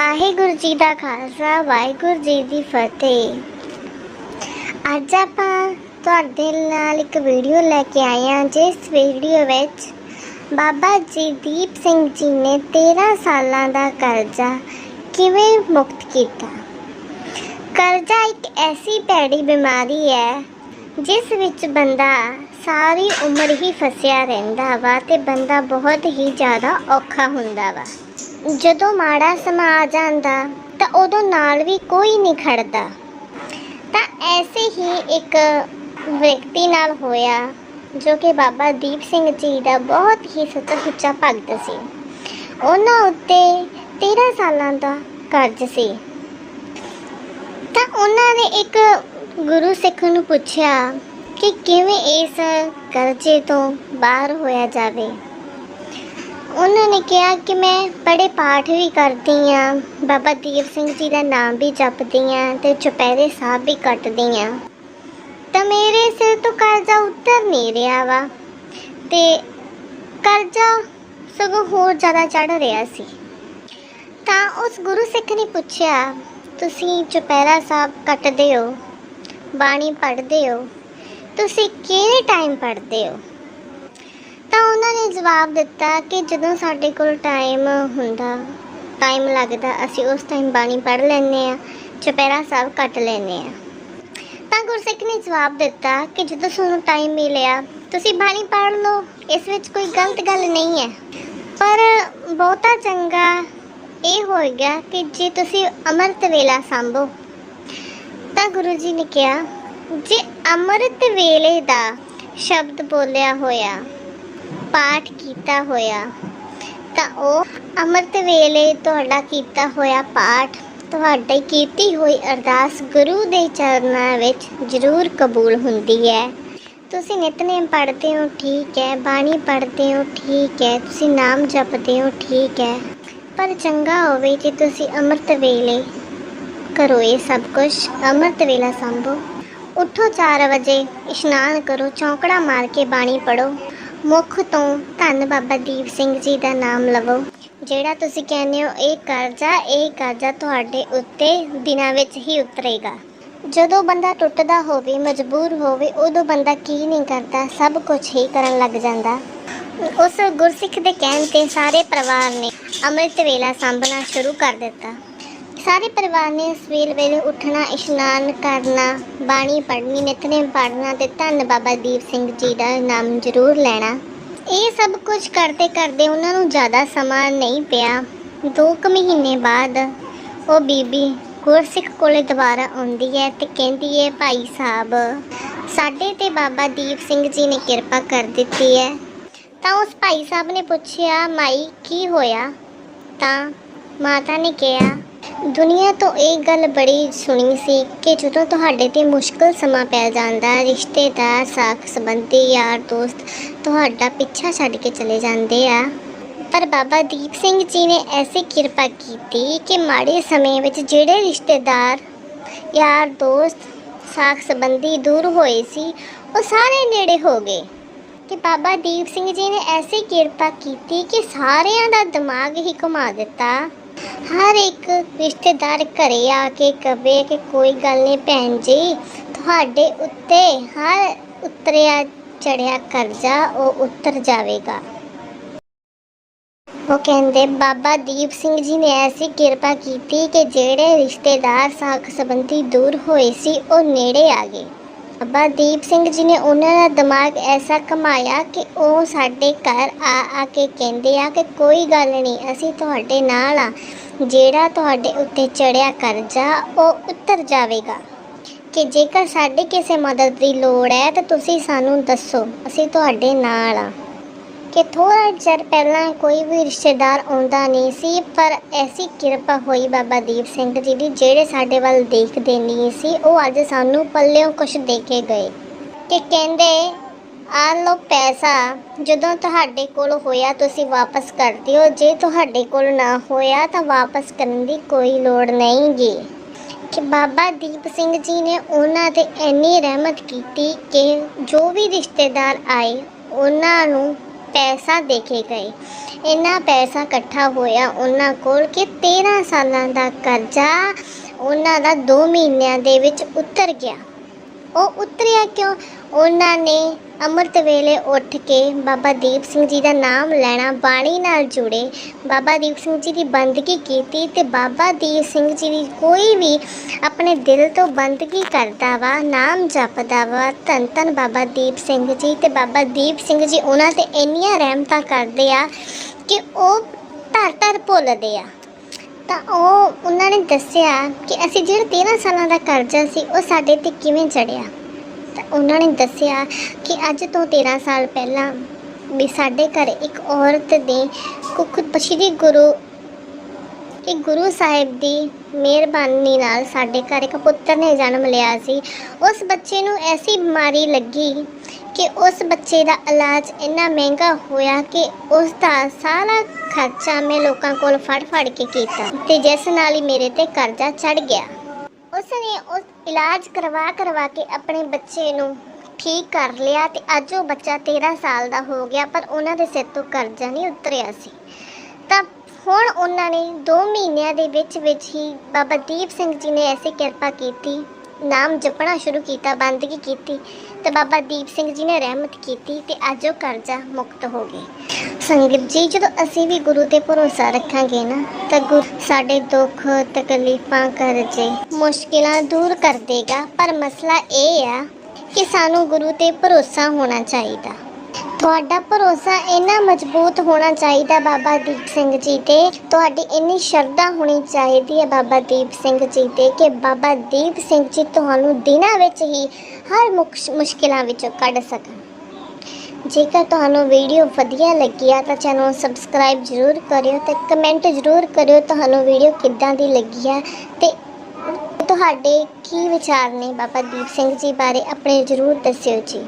ਵਾਹਿਗੁਰੂ ਜੀ ਦਾ ਖਾਲਸਾ, ਵਾਹਿਗੁਰੂ ਜੀ ਦੀ ਫਤਿਹ। ਅੱਜ ਆਪਾਂ ਤੁਹਾਡੇ ਨਾਲ ਇੱਕ ਵੀਡੀਓ ਲੈ ਕੇ ਆਏ ਹਾਂ, ਜਿਸ ਵੀਡੀਓ ਵਿੱਚ ਬਾਬਾ ਜੀ ਦੀਪ ਸਿੰਘ ਜੀ ਨੇ 13 ਸਾਲਾਂ ਦਾ ਕਰਜ਼ਾ ਕਿਵੇਂ ਮੁਕਤ ਕੀਤਾ? ਕਰਜ਼ਾ ਇੱਕ ਐਸੀ ਭੈੜੀ ਬਿਮਾਰੀ ਹੈ, ਜਿਸ ਵਿੱਚ ਬੰਦਾ ਸਾਰੀ ਉਮਰ ਹੀ ਫਸਿਆ ਰਹਿੰਦਾ ਵਾ ਤੇ ਬੰਦਾ ਬਹੁਤ ਹੀ ਜ਼ਿਆਦਾ ਔਖਾ ਹੁੰਦਾ ਵਾ। ਜਦੋਂ ਮਾੜਾ ਸਮਾਂ ਆ ਜਾਂਦਾ ਤਾਂ ਉਦੋਂ ਨਾਲ ਵੀ ਕੋਈ ਨਹੀਂ ਖੜਦਾ। ਤਾਂ ਐਸੇ ਹੀ ਇੱਕ ਵਿਅਕਤੀ ਨਾਲ ਹੋਇਆ, ਜੋ ਕਿ ਬਾਬਾ ਦੀਪ ਸਿੰਘ ਜੀ ਦਾ ਬਹੁਤ ਹੀ ਸੱਚਾ ਸੁੱਚਾ ਭਗਤ ਸੀ। ਉਹਨਾਂ ਉੱਤੇ 13 ਸਾਲਾਂ ਦਾ ਕਰਜ਼ ਸੀ। ਤਾਂ ਉਹਨਾਂ ਨੇ ਇੱਕ ਗੁਰੂ ਸਿੱਖ ਨੂੰ ਪੁੱਛਿਆ ਕਿ ਕਿਵੇਂ ਇਸ ਕਰਜ਼ੇ ਤੋਂ ਬਾਹਰ ਹੋਇਆ ਜਾਵੇ। ਉਹਨਾਂ ਨੇ ਕਿਹਾ ਕਿ ਮੈਂ ਬੜੇ ਪਾਠ ਵੀ ਕਰਦੀ ਆ ਬਾਬਾ ਦੀਪ ਸਿੰਘ ਜੀ ਦਾ ਨਾਮ ਵੀ ਜਪਦੀ ਆ ਤੇ ਚੁਪਹਿਰੇ ਸਾਹਿਬ ਵੀ ਕੱਟਦੀ ਆ ਤਾਂ ਮੇਰੇ ਸਿਰ ਤੋਂ ਕਰਜ਼ਾ ਉੱਤਰ ਨਹੀਂ ਰਿਹਾ ਵਾ ਤੇ ਕਰਜ਼ਾ ਸਗੋਂ ਹੋਰ ਜ਼ਿਆਦਾ ਚੜ ਰਿਹਾ ਸੀ। ਤਾਂ ਉਸ ਗੁਰੂ ਸਿੱਖ ਨੇ ਪੁੱਛਿਆ, ਤੁਸੀਂ ਚੁਪਹਿਰਾ ਸਾਹਿਬ ਕੱਟਦੇ ਹੋ? ਬਾਣੀ ਪੜ੍ਹਦੇ ਹੋ? ਤੁਸੀਂ ਕਿਹੜੇ ਟਾਈਮ ਪੜ੍ਹਦੇ ਹੋ? ਜਵਾਬ ਦਿੱਤਾ ਕਿ ਜਦੋਂ ਸਾਡੇ ਕੋਲ ਟਾਈਮ ਹੁੰਦਾ ਟਾਈਮ ਲੱਗਦਾ, ਅਸੀਂ ਉਸ ਟਾਈਮ ਬਾਣੀ ਪੜ੍ਹ ਲੈਂਦੇ ਆ ਚੁਪਹਿਰਾ ਸਾਹਿਬ ਕੱਟ ਲੈਂਦੇ ਆ ਤਾਂ ਗੁਰਸਿੱਖ ਨੇ ਜਵਾਬ ਦਿੱਤਾ ਕਿ ਜਦੋਂ ਤੁਹਾਨੂੰ ਟਾਈਮ ਮਿਲਿਆ, ਤੁਸੀਂ ਬਾਣੀ ਪੜ੍ਹ ਲਓ, ਇਸ ਵਿੱਚ ਕੋਈ ਗਲਤ ਗੱਲ ਨਹੀਂ ਹੈ। ਪਰ ਬਹੁਤਾ ਚੰਗਾ ਇਹ ਹੋਏਗਾ ਕਿ ਜੇ ਤੁਸੀਂ ਅੰਮ੍ਰਿਤ ਵੇਲਾ ਸੰਭੋ। ਤਾਂ ਗੁਰੂ ਜੀ ਨੇ ਕਿਹਾ, ਜੇ ਅੰਮ੍ਰਿਤ ਵੇਲੇ ਦਾ ਸ਼ਬਦ ਬੋਲਿਆ ਹੋਇਆ ਪਾਠ ਕੀਤਾ ਹੋਇਆ। ਤਾਂ ਉਹ ਅੰਮ੍ਰਿਤ ਵੇਲੇ ਤੁਹਾਡਾ ਕੀਤਾ ਹੋਇਆ ਪਾਠ ਤੁਹਾਡੀ ਕੀਤੀ ਹੋਈ ਅਰਦਾਸ ਗੁਰੂ ਦੇ ਚਰਨਾਂ ਵਿੱਚ ਜ਼ਰੂਰ ਕਬੂਲ ਹੁੰਦੀ ਹੈ। ਤੁਸੀਂ ਨਿਤਨੇਮ ਪੜ੍ਹਦੇ ਹੋ, ਠੀਕ ਹੈ। ਬਾਣੀ ਪੜ੍ਹਦੇ ਹੋ, ਠੀਕ ਹੈ। ਤੁਸੀਂ ਨਾਮ ਜਪਦੇ ਹੋ, ਠੀਕ ਹੈ। ਪਰ ਚੰਗਾ ਹੋਵੇ ਕਿ ਤੁਸੀਂ ਅੰਮ੍ਰਿਤ ਵੇਲੇ ਕਰੋ ਇਹ ਸਭ ਕੁਝ ਅੰਮ੍ਰਿਤ ਵੇਲਾ ਸੰਭੋ। ਉੱਠੋ 4 ਵਜੇ, ਇਸ਼ਨਾਨ ਕਰੋ, ਚੌਂਕੜਾ ਮਾਰ ਕੇ ਬਾਣੀ ਪੜੋ ਮੁੱਖ ਤੋਂ ਧੰਨ ਬਾਬਾ ਦੀਪ ਸਿੰਘ ਜੀ ਦਾ ਨਾਮ ਲਵੋ। ਜਿਹੜਾ ਤੁਸੀਂ ਕਹਿੰਦੇ ਹੋ, ਇਹ ਕਰਜ਼ਾ ਇਹ ਕਰਜ਼ਾ ਤੁਹਾਡੇ ਉੱਤੇ ਦਿਨਾਂ ਵਿੱਚ ਹੀ ਉਤਰੇਗਾ। ਜਦੋਂ ਬੰਦਾ ਟੁੱਟਦਾ ਹੋਵੇ, ਮਜਬੂਰ ਹੋਵੇ, ਉਦੋਂ ਬੰਦਾ ਕੀ ਨਹੀਂ ਕਰਦਾ? ਸਭ ਕੁਝ ਹੀ ਕਰਨ ਲੱਗ ਜਾਂਦਾ। ਉਸ ਗੁਰਸਿੱਖ ਦੇ ਕਹਿਣ ਤੇ ਸਾਰੇ ਪਰਿਵਾਰ ਨੇ ਅੰਮ੍ਰਿਤ ਵੇਲਾ ਸੰਭਣਾ ਸ਼ੁਰੂ ਕਰ ਦਿੱਤਾ। ਸਾਰੇ ਪਰਿਵਾਰ ਨੇ ਸਵੇਰ ਵੇਲੇ ਉੱਠਣਾ, ਇਸ਼ਨਾਨ ਕਰਨਾ, ਬਾਣੀ ਪੜ੍ਹਨੀ, ਨਿਤਨੇਮ ਪੜ੍ਹਨਾ ਤੇ ਧੰਨ ਬਾਬਾ ਦੀਪ ਸਿੰਘ ਜੀ ਦਾ ਨਾਮ ਜ਼ਰੂਰ ਲੈਣਾ। ਇਹ ਸਭ ਕੁਝ ਕਰਦੇ ਕਰਦੇ ਉਹਨਾਂ ਨੂੰ ਜ਼ਿਆਦਾ ਸਮਾਂ ਨਹੀਂ ਪਿਆ। ਦੋ ਕੁ ਮਹੀਨੇ ਬਾਅਦ ਉਹ ਬੀਬੀ ਗੁਰਸਿੱਖ ਕੋਲੇ ਦੁਬਾਰਾ ਆਉਂਦੀ ਹੈ ਤੇ ਕਹਿੰਦੀ ਹੈ, ਭਾਈ ਸਾਹਿਬ, ਸਾਡੇ ਤੇ ਬਾਬਾ ਦੀਪ ਸਿੰਘ ਜੀ ਨੇ ਕਿਰਪਾ ਕਰ ਦਿੱਤੀ ਹੈ। ਤਾਂ ਉਸ ਭਾਈ ਸਾਹਿਬ ਨੇ ਪੁੱਛਿਆ, ਮਾਈ, ਕੀ ਹੋਇਆ? ਤਾਂ ਮਾਤਾ ਨੇ ਕਿਹਾ ਦੁਨੀਆ ਤੋਂ ਇਹ ਗੱਲ ਬੜੀ ਸੁਣੀ ਸੀ ਕਿ ਜਦੋਂ ਤੁਹਾਡੇ ਤੇ ਮੁਸ਼ਕਲ ਸਮਾਂ ਪੈ ਜਾਂਦਾ, ਰਿਸ਼ਤੇਦਾਰ, ਸਾਖ ਸੰਬੰਧੀ, ਯਾਰ ਦੋਸਤ ਤੁਹਾਡਾ ਪਿੱਛਾ ਛੱਡ ਕੇ ਚਲੇ ਜਾਂਦੇ ਆ। ਪਰ ਬਾਬਾ ਦੀਪ ਸਿੰਘ ਜੀ ਨੇ ਐਸੀ ਕਿਰਪਾ ਕੀਤੀ ਕਿ ਮਾੜੇ ਸਮੇਂ ਵਿੱਚ ਜਿਹੜੇ ਰਿਸ਼ਤੇਦਾਰ, ਯਾਰ ਦੋਸਤ, ਸਾਖ ਸੰਬੰਧੀ ਦੂਰ ਹੋਏ ਸੀ, ਉਹ ਸਾਰੇ ਨੇੜੇ ਹੋ ਗਏ। ਕਿ ਬਾਬਾ ਦੀਪ ਸਿੰਘ ਜੀ ਨੇ ਐਸੀ ਕਿਰਪਾ ਕੀਤੀ ਕਿ ਸਾਰਿਆਂ ਦਾ ਦਿਮਾਗ ਹੀ ਘੁਮਾ ਦਿੱਤਾ। ਹਰ ਇੱਕ ਰਿਸ਼ਤੇਦਾਰ ਘਰੇ ਆ ਕੇ ਕਵੇ ਕਿ ਕੋਈ ਗੱਲ ਨਹੀਂ ਭੈਣ ਜੀ, ਤੁਹਾਡੇ ਉੱਤੇ ਹਰ ਉਤਰਿਆ ਚੜਿਆ ਕਰਜ਼ਾ ਉਹ ਉਤਰ ਜਾਵੇਗਾ। ਉਹ ਕਹਿੰਦੇ, ਬਾਬਾ ਦੀਪ ਸਿੰਘ ਜੀ ਨੇ ਐਸੀ ਕਿਰਪਾ ਕੀਤੀ ਕਿ ਜਿਹੜੇ ਰਿਸ਼ਤੇਦਾਰ ਸਾਖ ਸੰਬੰਧੀ ਦੂਰ ਹੋਏ ਸੀ, ਉਹ ਨੇੜੇ ਆ ਗਏ। ਬਾਬਾ ਦੀਪ ਸਿੰਘ ਜੀ ਨੇ ਉਹਨਾਂ ਦਾ ਦਿਮਾਗ ਐਸਾ ਕਮਾਇਆ ਕਿ ਉਹ ਸਾਡੇ ਘਰ ਆ ਆ ਕੇ ਕਹਿੰਦੇ ਆ ਕਿ ਕੋਈ ਗੱਲ ਨਹੀਂ, ਅਸੀਂ ਤੁਹਾਡੇ ਨਾਲ ਆ। ਜਿਹੜਾ ਤੁਹਾਡੇ ਉੱਤੇ ਚੜਿਆ ਕਰਜ਼ਾ, ਉਹ ਉਤਰ ਜਾਵੇਗਾ। ਕਿ ਜੇਕਰ ਸਾਡੇ ਕਿਸੇ ਮਦਦ ਦੀ ਲੋੜ ਹੈ, ਤਾਂ ਤੁਸੀਂ ਸਾਨੂੰ ਦੱਸੋ, ਅਸੀਂ ਤੁਹਾਡੇ ਨਾਲ ਆ। ਕਿ ਥੋੜਾ ਚਿਰ ਪਹਿਲਾਂ ਕੋਈ ਵੀ ਰਿਸ਼ਤੇਦਾਰ ਆਉਂਦਾ ਨਹੀਂ ਸੀ, ਪਰ ਐਸੀ ਕਿਰਪਾ ਹੋਈ ਬਾਬਾ ਦੀਪ ਸਿੰਘ ਜੀ ਦੀ, ਜਿਹੜੇ ਸਾਡੇ ਵੱਲ ਦੇਖਦੇ ਨਹੀਂ ਸੀ। ਉਹ ਅੱਜ ਸਾਨੂੰ ਪੱਲਿਓਂ ਕੁਝ ਦੇ ਕੇ ਗਏ ਕਿ ਕਹਿੰਦੇ, ਆ ਲੋ ਪੈਸਾ, ਜਦੋਂ ਤੁਹਾਡੇ ਕੋਲ ਹੋਇਆ ਤੁਸੀਂ ਵਾਪਸ ਕਰ ਦਿਓ। ਜੇ ਤੁਹਾਡੇ ਕੋਲ ਨਾ ਹੋਇਆ ਤਾਂ ਵਾਪਸ ਕਰਨ ਦੀ ਕੋਈ ਲੋੜ ਨਹੀਂਗੀ ਕਿ ਬਾਬਾ ਦੀਪ ਸਿੰਘ ਜੀ ਨੇ ਉਹਨਾਂ ਤੇ ਇੰਨੀ ਰਹਿਮਤ ਕੀਤੀ ਕਿ ਜੋ ਵੀ ਰਿਸ਼ਤੇਦਾਰ ਆਏ, ਉਹਨਾਂ ਨੂੰ ਪੈਸਾ ਦੇ ਕੇ ਗਏ ਇੰਨਾ ਪੈਸਾ ਇਕੱਠਾ ਹੋਇਆ ਉਹਨਾਂ ਕੋਲ ਕਿ 13 ਸਾਲਾਂ ਦਾ ਕਰਜ਼ਾ ਉਹਨਾਂ ਦਾ 2 ਮਹੀਨਿਆਂ ਦੇ ਵਿੱਚ ਉਤਰ ਗਿਆ। ਉਹ ਉਤਰਿਆ ਕਿਉਂ? ਉਹਨਾਂ ਨੇ ਅੰਮ੍ਰਿਤ ਵੇਲੇ ਉੱਠ ਕੇ ਬਾਬਾ ਦੀਪ ਸਿੰਘ ਜੀ ਦਾ ਨਾਮ ਲੈਣਾ, ਬਾਣੀ ਨਾਲ ਜੁੜੇ। ਬਾਬਾ ਦੀਪ ਸਿੰਘ ਜੀ ਦੀ ਬੰਦਗੀ ਕੀਤੀ ਤੇ ਬਾਬਾ ਦੀਪ ਸਿੰਘ ਜੀ ਦੀ ਕੋਈ ਵੀ ਆਪਣੇ ਦਿਲ ਤੋਂ ਬੰਦਗੀ ਕਰਦਾ ਵਾ, ਨਾਮ ਜਪਦਾ ਵਾ, ਧੰਨ ਧੰਨ ਬਾਬਾ ਦੀਪ ਸਿੰਘ ਜੀ ਤੇ ਬਾਬਾ ਦੀਪ ਸਿੰਘ ਜੀ ਉਹਨਾਂ ਤੇ ਇੰਨੀਆਂ ਰਹਿਮਤਾਂ ਕਰਦੇ ਆ ਕਿ ਉਹ ਧਰ ਧਰ ਭੁੱਲਦੇ ਆ। ਤਾਂ ਉਹ, ਉਹਨਾਂ ਨੇ ਦੱਸਿਆ ਕਿ ਅਸੀਂ ਜਿਹੜਾ 13 ਸਾਲਾਂ ਦਾ ਕਰਜ਼ਾ ਸੀ, ਉਹ ਸਾਡੇ ਤੇ ਕਿਵੇਂ ਚੜਿਆ ਤਾਂ ਉਹਨਾਂ ਨੇ ਦੱਸਿਆ ਕਿ ਅੱਜ ਤੋਂ 13 ਸਾਲ ਪਹਿਲਾਂ ਵੀ ਸਾਡੇ ਘਰ ਇੱਕ ਔਰਤ ਦੇ ਕੁੱਖ ਪਛੀ ਗੁਰੂ, ਕਿ ਗੁਰੂ ਸਾਹਿਬ ਦੀ ਮਿਹਰਬਾਨੀ ਨਾਲ ਸਾਡੇ ਘਰ ਇੱਕ ਪੁੱਤਰ ਨੇ ਜਨਮ ਲਿਆ ਸੀ। ਉਸ ਬੱਚੇ ਨੂੰ ਐਸੀ ਬਿਮਾਰੀ ਲੱਗੀ ਕਿ ਉਸ ਬੱਚੇ ਦਾ ਇਲਾਜ ਇੰਨਾ ਮਹਿੰਗਾ ਹੋਇਆ ਕਿ ਉਸ ਦਾ ਸਾਰਾ ਖਰਚਾ ਮੈਂ ਲੋਕਾਂ ਕੋਲ ਫੜ ਫੜ ਕੇ ਕੀਤਾ ਤੇ ਜਿਸ ਨਾਲ ਹੀ ਮੇਰੇ ਤੇ ਕਰਜ਼ਾ ਚੜ ਗਿਆ। ਉਸ ਨੇ ਉਸ ਇਲਾਜ ਕਰਵਾ ਕਰਵਾ ਕੇ ਆਪਣੇ ਬੱਚੇ ਨੂੰ ਠੀਕ ਕਰ ਲਿਆ ਤੇ ਅੱਜ ਉਹ ਬੱਚਾ 13 ਸਾਲ ਦਾ ਹੋ ਗਿਆ, ਪਰ ਉਹਨਾਂ ਦੇ ਸਿਰ ਤੋਂ ਕਰਜ਼ਾ ਨਹੀਂ ਉਤਰਿਆ ਸੀ। ਤਾਂ ਹੁਣ ਉਹਨਾਂ ਨੇ 2 ਮਹੀਨਿਆਂ ਦੇ ਵਿੱਚ ਵਿੱਚ ਹੀ ਬਾਬਾ ਦੀਪ ਸਿੰਘ ਜੀ ਨੇ ਐਸੀ ਕਿਰਪਾ ਕੀਤੀ, ਨਾਮ ਜਪਣਾ ਸ਼ੁਰੂ ਕੀਤਾ, ਬੰਦਗੀ ਕੀਤੀ ਤੇ ਬਾਬਾ ਦੀਪ ਸਿੰਘ ਜੀ ਨੇ ਰਹਿਮਤ ਕੀਤੀ ਤੇ ਅੱਜ ਉਹ ਕਰਜ਼ਾ ਮੁਕਤ ਹੋ ਗਏ। ਸੰਗਤ ਜੀ, ਜਦੋਂ ਅਸੀਂ ਵੀ ਗੁਰੂ ਤੇ ਭਰੋਸਾ ਰੱਖਾਂਗੇ ਨਾ, ਤਾਂ ਗੁਰੂ ਸਾਡੇ ਦੁੱਖ, ਤਕਲੀਫਾਂ ਕਰਜ਼ੇ, ਮੁਸ਼ਕਿਲਾਂ ਦੂਰ ਕਰ ਦੇਗਾ। ਪਰ ਮਸਲਾ ਇਹ ਆ ਕਿ ਸਾਨੂੰ ਗੁਰੂ ਤੇ ਭਰੋਸਾ ਹੋਣਾ ਚਾਹੀਦਾ। ਤੁਹਾਡਾ ਭਰੋਸਾ ਇੰਨਾ ਮਜ਼ਬੂਤ ਹੋਣਾ ਚਾਹੀਦਾ ਬਾਬਾ ਦੀਪ ਸਿੰਘ ਜੀ ਤੇ। ਤੁਹਾਡੀ ਇੰਨੀ ਸ਼ਰਧਾ ਹੋਣੀ ਚਾਹੀਦੀ ਹੈ ਬਾਬਾ ਦੀਪ ਸਿੰਘ ਜੀ ਤੇ ਕਿ ਬਾਬਾ ਦੀਪ ਸਿੰਘ ਜੀ ਤੁਹਾਨੂੰ ਦਿਨਾਂ ਵਿੱਚ ਹੀ ਹਰ ਮੁਕਸ਼- ਮੁਸ਼ਕਿਲਾਂ ਵਿੱਚੋਂ ਕੱਢ ਸਕਣ। ਜੇਕਰ ਤੁਹਾਨੂੰ ਵੀਡੀਓ ਵਧੀਆ ਲੱਗੀ ਆ, ਤਾਂ ਚੈਨਲ ਨੂੰ ਸਬਸਕ੍ਰਾਈਬ ਜ਼ਰੂਰ ਕਰਿਓ ਤੇ ਕਮੈਂਟ ਜ਼ਰੂਰ ਕਰਿਓ ਤੁਹਾਨੂੰ ਵੀਡੀਓ ਕਿੱਦਾਂ ਦੀ ਲੱਗੀ ਆ ਤੇ ਤੁਹਾਡੇ ਕੀ ਵਿਚਾਰ ਨੇ ਬਾਬਾ ਦੀਪ ਸਿੰਘ ਜੀ ਬਾਰੇ, ਆਪਣੇ ਜ਼ਰੂਰ ਦੱਸਿਓ ਜੀ।